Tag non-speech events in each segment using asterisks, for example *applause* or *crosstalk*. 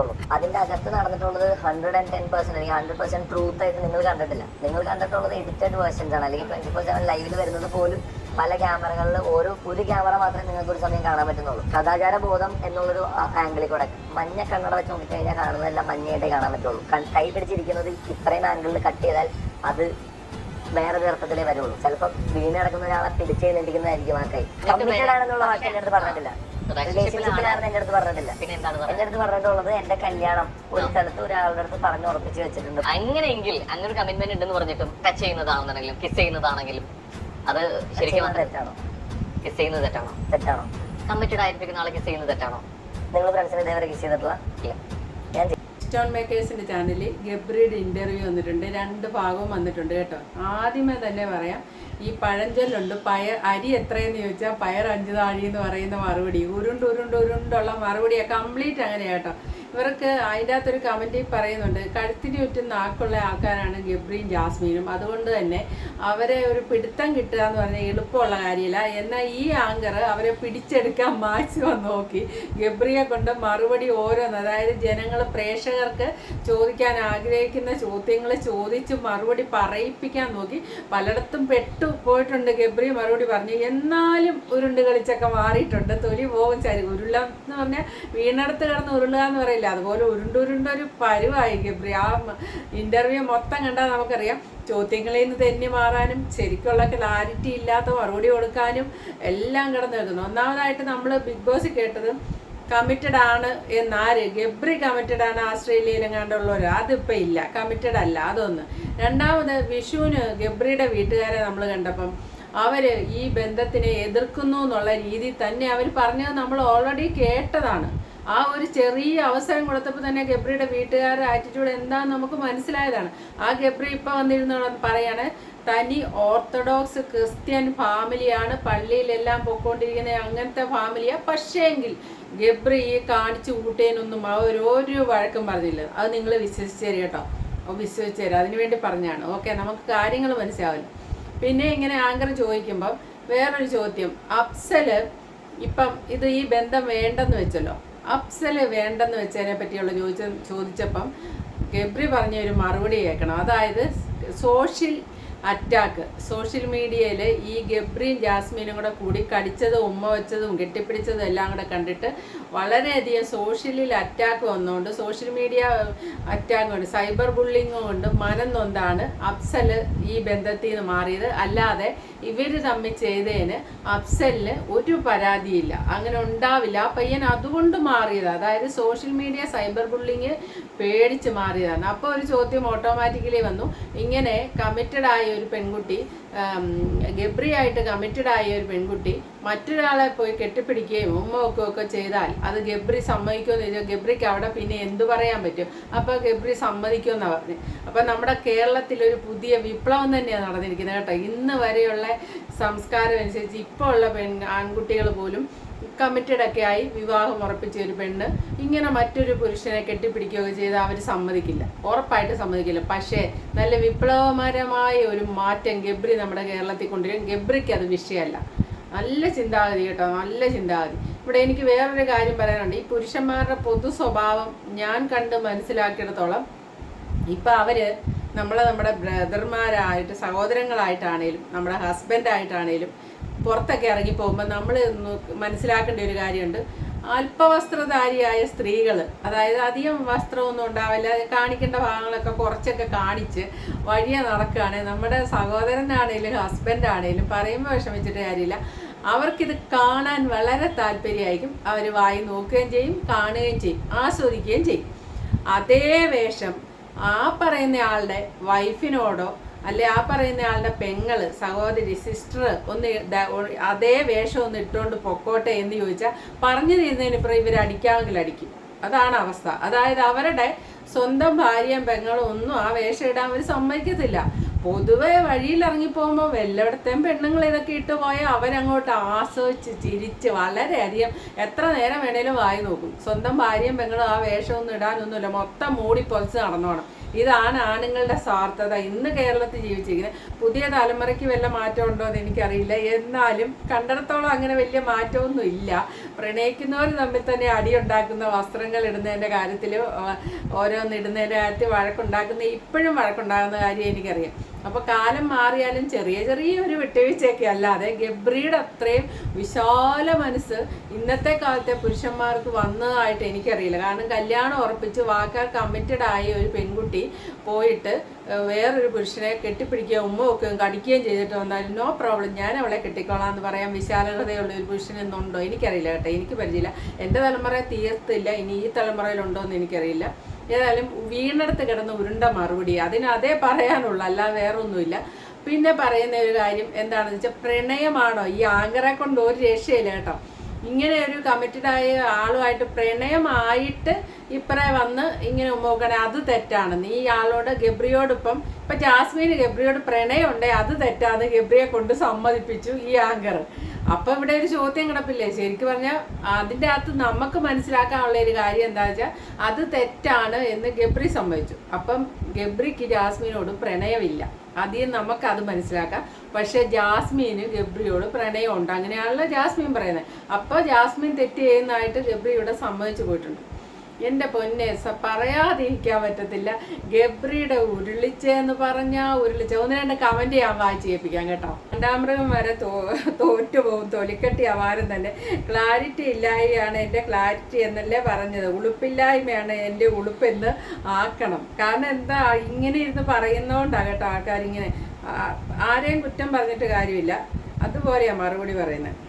ഉള്ളൂ അതിന്റെ അകത്ത് നടന്നിട്ടുള്ളത് ഹൺഡ്രഡ് ആൻഡ് ടെൻ പെർസെന്റ് അല്ലെങ്കിൽ ഹൺഡ്രഡ് പെർസെന്റ് ട്രൂത്ത് ആയിട്ട് നിങ്ങൾ കണ്ടിട്ടില്ല. നിങ്ങൾ കണ്ടിട്ടുള്ളത് എഡിറ്റഡ് വേർഷൻസ് ആണ്. അല്ലെങ്കിൽ ട്വന്റി ഫോർ സെവൻ ലൈവിൽ വരുന്നത് പോലും പല ക്യാമറകളിൽ ഓരോ ഒരു ക്യാമറ മാത്രമേ നിങ്ങൾക്ക് ഒരു സമയം കാണാൻ പറ്റുന്നുള്ളൂ. സദാചാര ബോധം എന്നുള്ളൊരു ആംഗിളിൽ കൂടെ മഞ്ഞ കണ്ണട വെച്ച് നോക്കിക്കഴിഞ്ഞാൽ കാണുന്നതെല്ലാം മഞ്ഞയായിട്ടേ കാണാൻ പറ്റുള്ളൂ. കൈ പിടിച്ചിരിക്കുന്നത് ഇത്രയും ആംഗിളിൽ കട്ട് ചെയ്താൽ അത് വേറൊരു അർത്ഥത്തിലേ വരുള്ളൂ. ചിലപ്പോ വീണ് കിടക്കുന്ന ഒരാളെ പിടിച്ച് എഴുന്നേൽപ്പിക്കുന്നതായിരിക്കും ആ കൈ. കമ്മിറ്റഡ് ആണെന്നുള്ള വാക്ക് എന്റെ അടുത്ത് പറഞ്ഞിട്ടില്ല. റിലേഷൻഷിപ്പിലാണെന്ന് എന്റെ അടുത്ത് പറഞ്ഞിട്ടില്ല. എന്റെ അടുത്ത് പറഞ്ഞിട്ടുള്ളത് എന്റെ കല്യാണം ഒരു സ്ഥലത്ത് ഒരാളുടെ അടുത്ത് പറഞ്ഞു ഉറപ്പിച്ചു വെച്ചിട്ടുണ്ട്. അങ്ങനെയെങ്കിൽ അങ്ങനെ ഒരു കമ്മിറ്റ്മെന്റ് ഉണ്ടെന്ന് പറഞ്ഞിട്ടും ടച്ച് ചെയ്യുന്നതാണെന്നുണ്ടെങ്കിലും കിസ് ചെയ്യുന്നതാണെങ്കിലും അത് ശരിക്കും തെറ്റാണോ? കിസ് ചെയ്യുന്നത് തെറ്റാണോ? തെറ്റാണോ? കമ്മിറ്റഡ് ആയിരിക്കുന്ന ആളെ കിസ് ചെയ്യുന്നത് തെറ്റാണോ? നിങ്ങൾ ഫ്രണ്ട്സിനെ ഇതേവരെ കിസ് ചെയ്തിട്ടുള്ള ഇല്ല. ഞാൻ സ്റ്റോൺ മേക്കേഴ്സിന്റെ ചാനലിൽ ഗബ്രിയുടെ ഇന്റർവ്യൂ വന്നിട്ടുണ്ട്. രണ്ട് ഭാഗവും വന്നിട്ടുണ്ട് കേട്ടോ. ആദ്യമേ തന്നെ പറയാം ഈ പഴഞ്ചൊല്ലുണ്ട് പയർ അരി എത്രയെന്ന് ചോദിച്ചാൽ പയർ അഞ്ച് താഴി എന്ന് പറയുന്ന മറുപടി. ഉരുണ്ട് ഉരുണ്ട് ഉരുണ്ടുള്ള മറുപടിയാണ് കംപ്ലീറ്റ് അങ്ങനെയാ കേട്ടോ. ഇവർക്ക് അതിന്റെ അകത്തൊരു കമന്റിൽ പറയുന്നുണ്ട് കഴുത്തിരി ചുറ്റും നാക്കുള്ള ആൾക്കാരാണ് ഗബ്രിയും ജാസ്മീനും. അതുകൊണ്ട് തന്നെ അവരെ ഒരു പിടുത്തം കിട്ടുക എന്ന് പറഞ്ഞാൽ എളുപ്പമുള്ള കാര്യമില്ല. എന്നാൽ ഈ ആങ്കർ അവരെ പിടിച്ചെടുക്കാൻ മാക്സിമം നോക്കി. ഗബ്രിയെ കൊണ്ട് മറുപടി ഓരോന്ന് അതായത് ജനങ്ങൾ പ്രേക്ഷകർക്ക് ചോദിക്കാൻ ആഗ്രഹിക്കുന്ന ചോദ്യങ്ങൾ ചോദിച്ച് മറുപടി പറയിപ്പിക്കാൻ നോക്കി. പലയിടത്തും പെട്ടു പോയിട്ടുണ്ട് ഗബ്രി മറുപടി പറഞ്ഞു. എന്നാലും ഉരുണ്ട് കളിച്ചൊക്കെ മാറിയിട്ടുണ്ട്. തൊലി പോകും ചരി ഉരുള എന്ന് പറഞ്ഞാൽ വീണടുത്ത് കിടന്ന് ഉരുളുക എന്ന് പറയില്ല? അതുപോലെ ഉരുണ്ടുരുണ്ടൊരു പരുവായി ഗബ്രി. ആ ഇന്റർവ്യൂ മൊത്തം കണ്ടാൽ നമുക്കറിയാം. ചോദ്യങ്ങളിൽ നിന്ന് തെന്നി മാറാനും ശരിക്കുള്ള ക്ലാരിറ്റി ഇല്ലാത്ത മറുപടി കൊടുക്കാനും എല്ലാം കിടന്നു നിൽക്കുന്നു. ഒന്നാമതായിട്ട് നമ്മൾ ബിഗ് ബോസ് കേട്ടത് കമ്മിറ്റഡ് ആണ് എന്നാര്? ഗബ്രി കമ്മിറ്റഡ് ആണ് ആസ്ട്രേലിയയിലും കണ്ടുള്ളവർ അതിപ്പോൾ ഇല്ല. കമ്മിറ്റഡ് അല്ല. അതൊന്ന്. രണ്ടാമത് വിഷുവിന് ഗബ്രിയുടെ വീട്ടുകാരെ നമ്മൾ കണ്ടപ്പം അവർ ഈ ബന്ധത്തിനെ എതിർക്കുന്നു എന്നുള്ള രീതി തന്നെ അവർ പറഞ്ഞത് നമ്മൾ ഓൾറെഡി കേട്ടതാണ്. ആ ഒരു ചെറിയ അവസരം കൊടുത്തപ്പോൾ തന്നെ ഗബ്രിയുടെ വീട്ടുകാരുടെ ആറ്റിറ്റ്യൂഡ് എന്താണെന്ന് നമുക്ക് മനസ്സിലായതാണ്. ആ ഗബ്രി ഇപ്പം വന്നിരുന്ന പറയാണ് തനി ഓർത്തഡോക്സ് ക്രിസ്ത്യൻ ഫാമിലിയാണ് പള്ളിയിലെല്ലാം പൊക്കോണ്ടിരിക്കുന്ന അങ്ങനത്തെ ഫാമിലിയാ പക്ഷേങ്കിൽ ഗബ്രി ഈ കാണിച്ചു കൂട്ടേനൊന്നും അവർ ഒരു വഴക്കം പറഞ്ഞില്ല. അത് നിങ്ങൾ വിശ്വസിച്ചു തരും കേട്ടോ. വിശ്വസിച്ചു തരാം അതിനുവേണ്ടി പറഞ്ഞാണ്. ഓക്കെ നമുക്ക് കാര്യങ്ങൾ മനസ്സിലാവില്ല. പിന്നെ ഇങ്ങനെ ആങ്കർ ചോദിക്കുമ്പം വേറൊരു ചോദ്യം. അഫ്സൽ ഇപ്പം ഇത് ഈ ബന്ധം വേണ്ടെന്ന് വെച്ചല്ലോ. അഫ്സൽ വേണ്ടെന്ന് വെച്ചതിനെ പറ്റിയുള്ള ചോദിച്ച ചോദിച്ചപ്പം ഗബ്രി പറഞ്ഞ ഒരു മറുപടി കേൾക്കണം. അതായത് സോഷ്യൽ അറ്റാക്ക്. സോഷ്യൽ മീഡിയയിൽ ഈ ഗബ്രിയും ജാസ്മിനും കൂടെ കൂടി കടിച്ചതും ഉമ്മ വെച്ചതും കെട്ടിപ്പിടിച്ചതും എല്ലാം കൂടെ കണ്ടിട്ട് വളരെയധികം സോഷ്യലിൽ അറ്റാക്ക് വന്നുകൊണ്ട് സോഷ്യൽ മീഡിയ അറ്റാക്ക് കൊണ്ട് സൈബർ ബുള്ളിങ് കൊണ്ട് മനം നൊന്താണ് അഫ്സൽ ഈ ബന്ധത്തിൽ നിന്ന് മാറിയത്. അല്ലാതെ ഇവർ തമ്മിൽ ചെയ്തതിന് അഫ്സലിന് ഒരു പരാതിയില്ല. അങ്ങനെ ഉണ്ടാവില്ല. ആ പയ്യൻ അതുകൊണ്ട് മാറിയത്. അതായത് സോഷ്യൽ മീഡിയ സൈബർ ബുള്ളിങ് പേടിച്ച് മാറിയതാണ്. അപ്പോൾ ഒരു ചോദ്യം ഓട്ടോമാറ്റിക്കലി വന്നു. ഇങ്ങനെ കമ്മിറ്റഡ് ആയ ഒരു പെൺകുട്ടി ആം, ഗബ്രി ആയിട്ട് കമ്മിറ്റഡ് ആയ ഒരു പെൺകുട്ടി മറ്റൊരാളെ പോയി കെട്ടിപ്പിടിക്കുകയും ഉമ്മ ഒക്കെ ചെയ്താൽ അത് ഗബ്രി സമ്മതിക്കുമെന്ന് ചോദിച്ചാൽ ഗബ്രിക്ക് അവിടെ പിന്നെ എന്തു പറയാൻ പറ്റും? അപ്പോൾ ഗബ്രി സമ്മതിക്കുമെന്നാണ് പറഞ്ഞു. അപ്പോൾ നമ്മുടെ കേരളത്തിൽ ഒരു പുതിയ വിപ്ലവം തന്നെയാണ് നടന്നിരിക്കുന്നത് കേട്ടോ. ഇന്ന് വരെയുള്ള സംസ്കാരം അനുസരിച്ച് ഇപ്പോൾ ഉള്ള പെൺ ആൺകുട്ടികൾ പോലും കമ്മിറ്റഡ് ഒക്കെ ആയി വിവാഹം ഉറപ്പിച്ച ഒരു പെണ്ണ്. ഇങ്ങനെ മറ്റൊരു പുരുഷനെ കെട്ടിപ്പിടിക്കുകയൊക്കെ ചെയ്ത് അവർ സമ്മതിക്കില്ല. ഉറപ്പായിട്ട് സമ്മതിക്കില്ല. പക്ഷേ നല്ല വിപ്ലവകരമായ ഒരു മാറ്റം ഗബ്രി നമ്മുടെ കേരളത്തിൽ കൊണ്ടുവരും. ഗബ്രിക്ക് അത് വിഷയമല്ല. നല്ല ചിന്താഗതി കേട്ടോ. നല്ല ചിന്താഗതി. ഇവിടെ എനിക്ക് വേറൊരു കാര്യം പറയാനുണ്ട്. ഈ പുരുഷന്മാരുടെ പൊതു സ്വഭാവം ഞാൻ കണ്ട് മനസ്സിലാക്കിയിടത്തോളം ഇപ്പം അവർ നമ്മളെ നമ്മുടെ ബ്രദർമാരായിട്ട് സഹോദരങ്ങളായിട്ടാണേലും നമ്മുടെ ഹസ്ബൻഡായിട്ടാണേലും പുറത്തൊക്കെ ഇറങ്ങി പോകുമ്പോൾ നമ്മൾ മനസ്സിലാക്കേണ്ട ഒരു കാര്യമുണ്ട്. അല്പവസ്ത്രധാരിയായ സ്ത്രീകൾ അതായത് അധികം വസ്ത്രമൊന്നും ഉണ്ടാവില്ല കാണിക്കേണ്ട ഭാഗങ്ങളൊക്കെ കുറച്ചൊക്കെ കാണിച്ച് വഴിയെ നടക്കുകയാണെങ്കിൽ നമ്മുടെ സഹോദരനാണേലും ഹസ്ബൻഡാണേലും പറയുമ്പോൾ വിഷമിച്ചിട്ട് കാര്യമില്ല. അവർക്കിത് കാണാൻ വളരെ താല്പര്യമായിരിക്കും. അവർ വായി നോക്കുകയും ചെയ്യും കാണുകയും ചെയ്യും ആസ്വദിക്കുകയും ചെയ്യും. അതേ വേഷം ആ പറയുന്ന ആളുടെ വൈഫിനോടോ അല്ലെ ആ പറയുന്ന ആളുടെ പെങ്ങൾ സഹോദരി സിസ്റ്റർ ഒന്ന് അതേ വേഷം ഒന്ന് ഇട്ടുകൊണ്ട് പൊക്കോട്ടെ എന്ന് ചോദിച്ചാൽ പറഞ്ഞു തരുന്നതിനിപ്പുറം ഇവർ അടിക്കാമെങ്കിൽ അടിക്കും. അതാണ് അവസ്ഥ. അതായത് അവരുടെ സ്വന്തം ഭാര്യയും പെങ്ങളും ഒന്നും ആ വേഷം ഇടാൻ അവർ സമ്മതിക്കത്തില്ല. പൊതുവെ വഴിയിൽ ഇറങ്ങി പോകുമ്പോൾ വല്ലയിടത്തെയും പെണ്ണുങ്ങൾ ഇതൊക്കെ ഇട്ട് പോയാൽ അവരങ്ങോട്ട് ആസ്വദിച്ച് ചിരിച്ച് വളരെയധികം എത്ര നേരം വേണേലും വായി നോക്കും. സ്വന്തം ഭാര്യയും പെങ്ങളും ആ വേഷമൊന്നും ഇടാനൊന്നുമില്ല. മൊത്തം മൂടി പൊലിച്ച് നടന്നോണം ഇതാണ് ആണുങ്ങളുടെ സ്വാർത്ഥത. ഇന്ന് കേരളത്തിൽ ജീവിച്ചിരിക്കുന്നത് പുതിയ തലമുറയ്ക്ക് വല്ല മാറ്റം ഉണ്ടോ എന്ന് എനിക്കറിയില്ല. എന്നാലും കണ്ടിടത്തോളം അങ്ങനെ വലിയ മാറ്റമൊന്നും ഇല്ല. പ്രണയിക്കുന്നവർ തമ്മിൽ തന്നെ അടിയുണ്ടാക്കുന്ന വസ്ത്രങ്ങൾ ഇടുന്നതിന്റെ കാര്യത്തിൽ ഓരോന്നിടുന്നതിന്റെ കാര്യത്തിൽ വഴക്കുണ്ടാക്കുന്ന ഇപ്പോഴും വഴക്കുണ്ടാകുന്ന കാര്യം എനിക്കറിയാം. അപ്പോൾ കാലം മാറിയാലും ചെറിയ ചെറിയ ഒരു വിട്ടുവീഴ്ചയൊക്കെ അല്ലാതെ ഗബ്രിയുടെ അത്രയും വിശാല മനസ്സ് ഇന്നത്തെ കാലത്തെ പുരുഷന്മാർക്ക് വന്നതായിട്ട് എനിക്കറിയില്ല. കാരണം കല്യാണം ഉറപ്പിച്ച് വാക്കാൽ കമ്മിറ്റഡ് ആയ ഒരു പെൺകുട്ടി പോയിട്ട് വേറൊരു പുരുഷനെ കെട്ടിപ്പിടിക്കുകയും ഉമ്മ വെക്കുകയും കടിക്കുകയും ചെയ്തിട്ട് വന്നാലും നോ പ്രോബ്ലം ഞാൻ അവളെ കെട്ടിക്കോളാം എന്ന് പറയാൻ വിശാലതയുള്ള ഒരു പുരുഷൻ ഇന്നുണ്ടോ? എനിക്കറിയില്ല കേട്ടോ. എനിക്ക് പരിചയമില്ല. എന്റെ തലമുറ തീർത്തില്ല. ഇനി ഈ തലമുറയിലുണ്ടോ എന്ന് എനിക്കറിയില്ല. ഏതായാലും വീണെടുത്ത് കിടന്ന് ഉരുണ്ട മറുപടി. അതിന് അതേ പറയാനുള്ളൂ അല്ലാതെ വേറെ ഒന്നുമില്ല പിന്നെ പറയുന്ന ഒരു കാര്യം എന്താണെന്ന് വെച്ചാൽ പ്രണയമാണോ? ഈ ആങ്കറെ കൊണ്ട് ഒരു രക്ഷയില്ല കേട്ടോ. ഇങ്ങനെ ഒരു കമ്മിറ്റഡായ ആളുമായിട്ട് പ്രണയമായിട്ട് ഇപ്പറേ വന്ന് ഇങ്ങനെ നോക്കണേ അത് തെറ്റാണ്. നീ ആളോട് ഗബ്രിയോടൊപ്പം ഇപ്പൊ ജാസ്മീന് ഗബ്രിയോട് പ്രണയം ഉണ്ടേ അത് തെറ്റാന്ന് ഗബ്രിയെ കൊണ്ട് സമ്മതിപ്പിച്ചു ഈ ആങ്കർ. അപ്പൊ ഇവിടെ ഒരു ചോദ്യം കിടപ്പില്ലേ? ശരിക്കും പറഞ്ഞാൽ അതിന്റെ അകത്ത് നമുക്ക് മനസ്സിലാക്കാനുള്ള ഒരു കാര്യം എന്താ വെച്ചാൽ അത് തെറ്റാണ് എന്ന് ഗബ്രി സമ്മതിച്ചു. അപ്പം ഗബ്രിക്ക് ജാസ്മിനോട് പ്രണയമില്ല. ആദ്യം നമുക്ക് അത് മനസ്സിലാക്കാം. പക്ഷെ ജാസ്മിന് ഗബ്രിയോട് പ്രണയമുണ്ട്. അങ്ങനെയാണല്ലോ ജാസ്മിൻ പറയുന്നത്. അപ്പോൾ ജാസ്മിൻ തെറ്റ് ചെയ്യുന്നതായിട്ട് ഗബ്രി ഇവിടെ സമ്മതിച്ചു പോയിട്ടുണ്ട്. എന്റെ പൊന്നെ പറയാതിരിക്കാൻ പറ്റത്തില്ല. ഗബ്രിയുടെ ഉരുളിച്ചെന്ന് പറഞ്ഞാൽ ഉരുളിച്ച. ഒന്ന് രണ്ട് കമന്റ് ഞാൻ വായിച്ച് കേൾപ്പിക്കാം കേട്ടോ. രണ്ടാമൃഗം വരെ തോ തോറ്റു പോകും. തൊലിക്കട്ടി അവാരം തന്നെ. ക്ലാരിറ്റി ഇല്ലായ്മയാണ് എന്റെ ക്ലാരിറ്റി എന്നല്ലേ പറഞ്ഞത്. ഉളുപ്പില്ലായ്മയാണ് എന്റെ ഉളുപ്പെന്ന് ആക്കണം. കാരണം എന്താ ഇങ്ങനെ ഇരുന്ന് പറയുന്നതുകൊണ്ടാണ് കേട്ടോ ആൾക്കാരിങ്ങനെ. ആരെയും കുറ്റം പറഞ്ഞിട്ട് കാര്യമില്ല. അതുപോലെയാണ് മറുപടി പറയുന്നത്.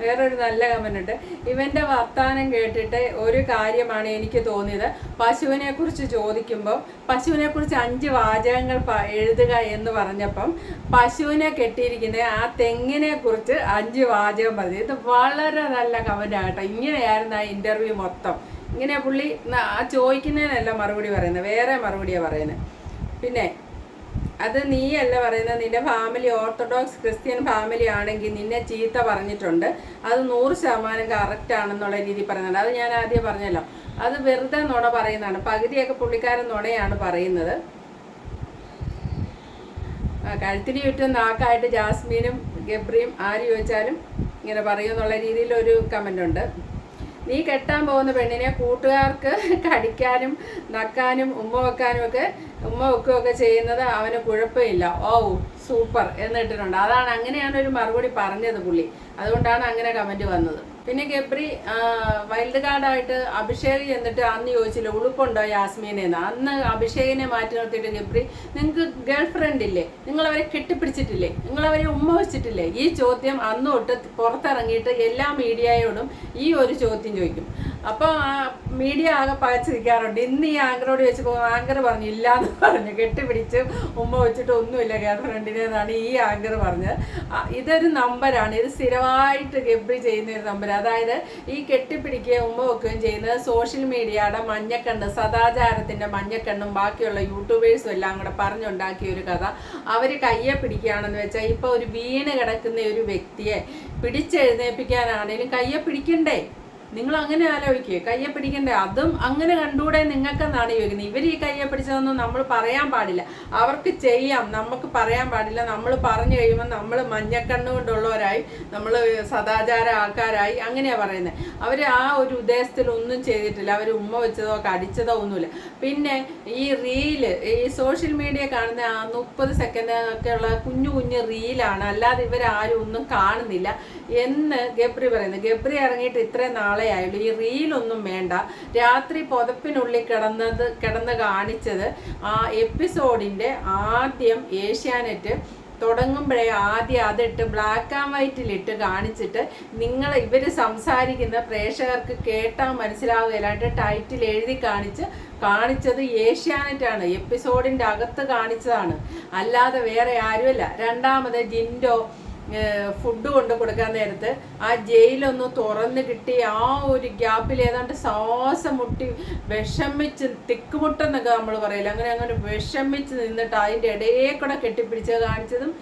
വേറൊരു നല്ല കമന്റ് ഉണ്ട്. ഇവന്റെ വർത്താനം കേട്ടിട്ട് ഒരു കാര്യമാണ് എനിക്ക് തോന്നിയത്. പശുവിനെ കുറിച്ച് ചോദിക്കുമ്പോൾ പശുവിനെ കുറിച്ച് അഞ്ച് വാചകങ്ങൾ എഴുതുക എന്ന് പറഞ്ഞപ്പം പശുവിനെ കെട്ടിയിരിക്കുന്ന ആ തെങ്ങിനെ കുറിച്ച് അഞ്ച് വാചകം പറഞ്ഞു. ഇത് വളരെ നല്ല കമന്റ് ആകട്ടെ ഇങ്ങനെയായിരുന്നു ആ ഇന്റർവ്യൂ മൊത്തം. ഇങ്ങനെ പുള്ളി ആ ചോദിക്കുന്നതിനല്ല മറുപടി പറയുന്നത്. വേറെ മറുപടിയാണ് പറയുന്നത്. പിന്നെ അത് നീയല്ല പറയുന്നത്. നിന്റെ ഫാമിലി ഓർത്തഡോക്സ് ക്രിസ്ത്യൻ ഫാമിലി ആണെങ്കിൽ നിന്നെ ചീത്ത പറഞ്ഞിട്ടുണ്ട്. അത് നൂറ് ശതമാനം കറക്റ്റ് ആണെന്നുള്ള രീതി പറയുന്നുണ്ട്. അത് ഞാൻ ആദ്യം പറഞ്ഞല്ലോ. അത് വെറുതെ നുണ പറയുന്നതാണ്. പകുതിയൊക്കെ പുള്ളിക്കാരൻ നുണയാണ് പറയുന്നത്. കഴുത്തിന് ചുറ്റും നാക്കായിട്ട് ജാസ്മീനും ഗബ്രിയും ആര് ചോദിച്ചാലും ഇങ്ങനെ പറയുമെന്നുള്ള രീതിയിൽ ഒരു കമന്റ് ഉണ്ട്. നീ കെട്ടാൻ പോകുന്ന പെണ്ണിനെ കൂട്ടുകാർക്ക് *laughs* കടിക്കാനും നക്കാനും ഉമ്മ വെക്കാനും ഒക്കെ ഉമ്മ വെക്കുകയൊക്കെ ചെയ്യുന്നത് അവന് കുഴപ്പമില്ല. ഓ സൂപ്പർ എന്നിട്ടിട്ടുണ്ട് അതാണ് അങ്ങനെയാണ് ഒരു മറുപടി പറഞ്ഞത് പുള്ളി. അതുകൊണ്ടാണ് അങ്ങനെ കമന്റ് വന്നത്. പിന്നെ ഗബ്രി വൈൽഡ് കാർഡായിട്ട് അഭിഷേക് ചെന്നിട്ട് അന്ന് ചോദിച്ചില്ല ഉളുപ്പുണ്ടോ യാസ്മീനെന്ന് അന്ന് അഭിഷേകിനെ മാറ്റി നിർത്തിയിട്ട് ഗബ്രി നിങ്ങൾക്ക് ഗേൾ ഫ്രണ്ട് ഇല്ലേ? നിങ്ങളവരെ കെട്ടിപ്പിടിച്ചിട്ടില്ലേ? നിങ്ങളവരെ ഉമ്മ വെച്ചിട്ടില്ലേ? ഈ ചോദ്യം അന്ന് തൊട്ട് പുറത്തിറങ്ങിയിട്ട് എല്ലാ മീഡിയയോടും ഈ ഒരു ചോദ്യം ചോദിക്കും. അപ്പോൾ ആ മീഡിയ ആകെ പകച്ചിരിക്കാറുണ്ട് ഇന്ന് ഈ ആങ്കറോട് ചോദിച്ചപ്പോൾ ആങ്കർ പറഞ്ഞു ഇല്ല എന്ന് പറഞ്ഞു. കെട്ടിപ്പിടിച്ച് ഉമ്മ വെച്ചിട്ട് ഒന്നുമില്ല ഗേൾ എന്നാണ് ഈ ആങ്കർ പറഞ്ഞത്. ഇതൊരു നമ്പരാണ്. ഇത് സ്ഥിരമായിട്ട് ഗബ്രി ചെയ്യുന്ന ഒരു നമ്പർ അതായത് ഈ കെട്ടിപ്പിടിക്കുകയും ഉമ്മ വെക്കുകയും ചെയ്യുന്നത് സോഷ്യൽ മീഡിയയുടെ മഞ്ഞക്കണ്ണ് സദാചാരത്തിന്റെ മഞ്ഞക്കണ്ണും ബാക്കിയുള്ള യൂട്യൂബേഴ്സും എല്ലാം കൂടെ പറഞ്ഞുണ്ടാക്കിയ ഒരു കഥ. അവർ കയ്യെ പിടിക്കുകയാണെന്ന് വെച്ചാൽ ഇപ്പോൾ ഒരു വീണ് കിടക്കുന്ന ഒരു വ്യക്തിയെ പിടിച്ചെഴുന്നേൽപ്പിക്കാനാണെങ്കിലും കയ്യെ പിടിക്കണ്ടേ? നിങ്ങൾ അങ്ങനെ ആലോചിക്കുക കയ്യെ പിടിക്കണ്ടേ. അതും അങ്ങനെ കണ്ടൂടെ നിങ്ങൾക്കെന്നാണ് ചോദിക്കുന്നത് ഇവർ ഈ കയ്യെ പിടിച്ചതൊന്നും നമ്മൾ പറയാൻ പാടില്ല. അവർക്ക് ചെയ്യാം. നമുക്ക് പറയാൻ പാടില്ല. നമ്മൾ പറഞ്ഞു കഴിയുമ്പോൾ നമ്മൾ മഞ്ഞക്കണ്ണ് കൊണ്ടുള്ളവരായി നമ്മൾ സദാചാര ആൾക്കാരായി അങ്ങനെയാണ് പറയുന്നത് അവർ ആ ഒരു ഉദ്ദേശത്തിൽ ഒന്നും ചെയ്തിട്ടില്ല. അവർ ഉമ്മ വെച്ചതോ കടിച്ചതോ ഒന്നുമില്ല. പിന്നെ ഈ റീൽ ഈ സോഷ്യൽ മീഡിയ കാണുന്ന ആ മുപ്പത് സെക്കൻഡ് ഒക്കെ ഉള്ള കുഞ്ഞു കുഞ്ഞു റീലാണ്. അല്ലാതെ ഇവരാരും ഒന്നും കാണുന്നില്ല എന്ന് ഗബ്രി പറയുന്നത് ഗബ്രി ഇറങ്ങിയിട്ട് ഇത്രയും നാളെ ആയുള്ളൂ ഈ റീലൊന്നും വേണ്ട. രാത്രി പുതപ്പിനുള്ളിൽ കിടന്നത് കിടന്ന് കാണിച്ചത് ആ എപ്പിസോഡിന്റെ ആദ്യം ഏഷ്യാനെറ്റ് തുടങ്ങുമ്പോഴേ ആദ്യം അതിട്ട് ബ്ലാക്ക് ആൻഡ് വൈറ്റിലിട്ട് കാണിച്ചിട്ട് നിങ്ങൾ ഇവർ സംസാരിക്കുന്ന പ്രേക്ഷകർക്ക് കേട്ടാൽ മനസ്സിലാവുകയില്ലാണ്ട് ടൈറ്റിൽ എഴുതി കാണിച്ച് കാണിച്ചത് ഏഷ്യാനെറ്റാണ് എപ്പിസോഡിന്റെ അകത്ത് കാണിച്ചതാണ്. അല്ലാതെ വേറെ ആരുമല്ല. രണ്ടാമത് ജിൻഡോ ഫുഡ് കൊണ്ട് കൊടുക്കാൻ നേരത്ത് ആ ജയിലൊന്ന് തുറന്ന് കിട്ടി ആ ഒരു ഗ്യാപ്പിൽ ഏതാണ്ട് ശ്വാസം മുട്ടി വിഷമിച്ച് തിക്കുമുട്ടെന്നൊക്കെ നമ്മൾ പറയില്ല? അങ്ങനെ അങ്ങനെ വിഷമിച്ച് നിന്നിട്ട് അതിന്റെ ഇടയിൽ കൂടെ കെട്ടിപ്പിടിച്ച് കാണിച്ചതും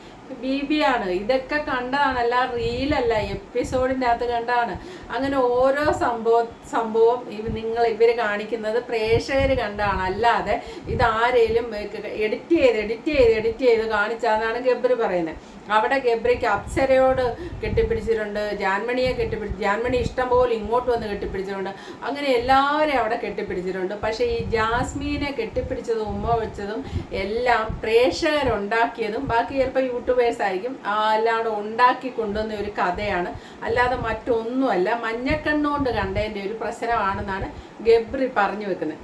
ബീബിയാണ്. ഇതൊക്കെ കണ്ടതാണ്. അല്ല റീലല്ല എപ്പിസോഡിന്റെ അകത്ത് കണ്ടാണ് അങ്ങനെ ഓരോ സംഭവ സംഭവം നിങ്ങൾ ഇവർ കാണിക്കുന്നത് പ്രേക്ഷകർ കണ്ടാണ് അല്ലാതെ ഇതാരേലും എഡിറ്റ് ചെയ്ത് എഡിറ്റ് ചെയ്ത് എഡിറ്റ് ചെയ്ത് കാണിച്ചാന്നാണ് ഗബ്രി പറയുന്നത്. അവിടെ ഗബ്രിക്ക് അപ്സരയോട് കെട്ടിപ്പിടിച്ചിട്ടുണ്ട്. ജാൻമണിയെ കെട്ടിപ്പിടി ജാൻമണി ഇഷ്ടം പോലെ ഇങ്ങോട്ട് വന്ന് കെട്ടിപ്പിടിച്ചിട്ടുണ്ട്. അങ്ങനെ എല്ലാവരെയും അവിടെ കെട്ടിപ്പിടിച്ചിട്ടുണ്ട്. പക്ഷേ ഈ ജാസ്മീനെ കെട്ടിപ്പിടിച്ചതും ഉമ്മ വെച്ചതും എല്ലാം പ്രേക്ഷകരുണ്ടാക്കിയതും. ബാക്കി ചിലപ്പോൾ യൂട്യൂബേഴ്സ് ആയിരിക്കും അല്ലാതെ ഉണ്ടാക്കി കൊണ്ടുവന്ന ഒരു കഥയാണ്. അല്ലാതെ മറ്റൊന്നുമല്ല മഞ്ഞക്കണ്ണുകൊണ്ട് കണ്ടതിന്റെ ഒരു പ്രശ്നമാണെന്നാണ് ഗബ്രി പറഞ്ഞു വെക്കുന്നത്.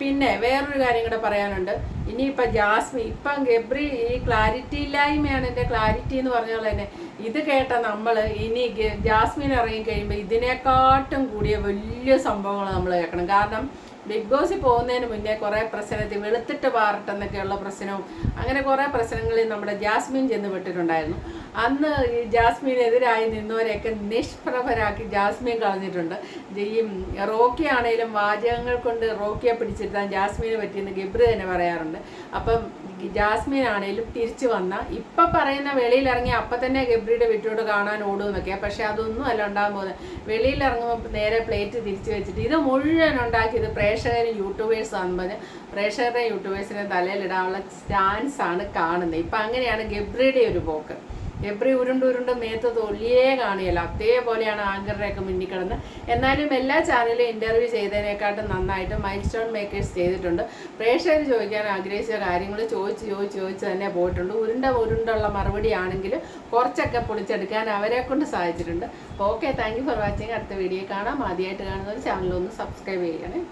പിന്നെ വേറൊരു കാര്യം കൂടെ പറയാനുണ്ട്. ഇനിയിപ്പോൾ ജാസ്മി ഇപ്പം ഗബ്രി ഈ ക്ലാരിറ്റി ഇല്ലായ്മയാണ് എന്റെ ക്ലാരിറ്റി എന്ന് പറഞ്ഞ പോലെ തന്നെ ഇത് കേട്ട നമ്മൾ ഇനി ജാസ്മിൻ ഇറങ്ങി കഴിയുമ്പോൾ ഇതിനെക്കാട്ടും കൂടിയ വലിയ സംഭവങ്ങൾ നമ്മൾ കേൾക്കണം. കാരണം ബിഗ് ബോസിൽ പോകുന്നതിന് മുന്നേ കുറേ പ്രശ്നത്തിൽ വെളുത്തിട്ട് പാറട്ടെന്നൊക്കെയുള്ള പ്രശ്നവും അങ്ങനെ കുറേ പ്രശ്നങ്ങളിൽ നമ്മുടെ ജാസ്മിൻ ചെന്ന് പെട്ടിട്ടുണ്ടായിരുന്നു അന്ന് ഈ ജാസ്മിനെതിരായി നിന്നവരെയൊക്കെ നിഷ്പ്രഭരാക്കി ജാസ്മിൻ കളഞ്ഞിട്ടുണ്ട്. ഈ റോക്കി ആണെങ്കിലും വാചകങ്ങൾ കൊണ്ട് റോക്കിയെ പിടിച്ചിരുത്താൻ ജാസ്മിനെ പറ്റിയെന്ന് ഗബ്രി തന്നെ പറയാറുണ്ട്. അപ്പം ജാസ്മിൻ ആണെങ്കിലും തിരിച്ചു വന്ന ഇപ്പം പറയുന്ന വെളിയിൽ ഇറങ്ങി അപ്പം തന്നെ ഗബ്രിയുടെ വീട്ടിലോട്ട് കാണാൻ ഓടുമെന്നൊക്കെ. പക്ഷെ അതൊന്നും അല്ല ഉണ്ടാകാൻ പോകുന്നത്. നേരെ പ്ലേറ്റ് തിരിച്ചു വെച്ചിട്ട് ഇത് മുഴുവൻ ഉണ്ടാക്കിയത് പ്രേക്ഷകരും യൂട്യൂബേഴ്സ് ആണെന്ന് പ്രേക്ഷകരുടെ യൂട്യൂബേഴ്സിനെ തലയിലിടാനുള്ള ചാൻസ് ആണ് കാണുന്നത്. ഇപ്പം അങ്ങനെയാണ് ഗബ്രിയുടെ ഒരു പോക്ക്. എബ്രി ഉരുണ്ട് ഉരുണ്ട് മേത്ത് തൊല്ലിയേ കാണിയല്ല. അതേപോലെയാണ് ആങ്കറിനെയൊക്കെ മുന്നിൽ കിടന്ന്. എന്നാലും എല്ലാ ചാനലും ഇന്റർവ്യൂ ചെയ്തതിനെക്കാട്ടും നന്നായിട്ട് മൈൽ സ്റ്റോൺ മേക്കേഴ്സ് ചെയ്തിട്ടുണ്ട്. പ്രേക്ഷകർ ചോദിക്കാൻ ആഗ്രഹിച്ച കാര്യങ്ങൾ ചോദിച്ച് ചോദിച്ച് ചോദിച്ച് തന്നെ പോയിട്ടുണ്ട്. ഉരുണ്ട ഉരുണ്ടുള്ള മറുപടി ആണെങ്കിൽ കുറച്ചൊക്കെ പൊളിച്ചെടുക്കാൻ അവരെ കൊണ്ട് സാധിച്ചിട്ടുണ്ട്. ഓക്കെ താങ്ക് ഫോർ വാച്ചിങ് അടുത്ത വീഡിയോ കാണാം. ആദ്യമായിട്ട് കാണുന്നവർ ചാനലൊന്ന് സബ്സ്ക്രൈബ് ചെയ്യണേ.